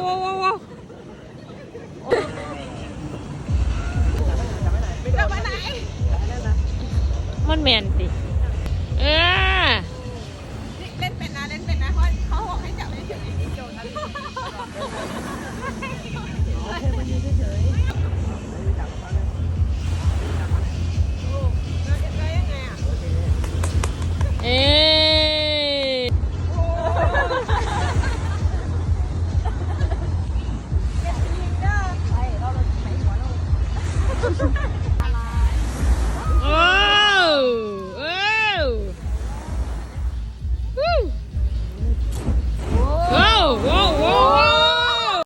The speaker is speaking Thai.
โอ้โอ้โอ้จะไปไหน มันแมนติ เออ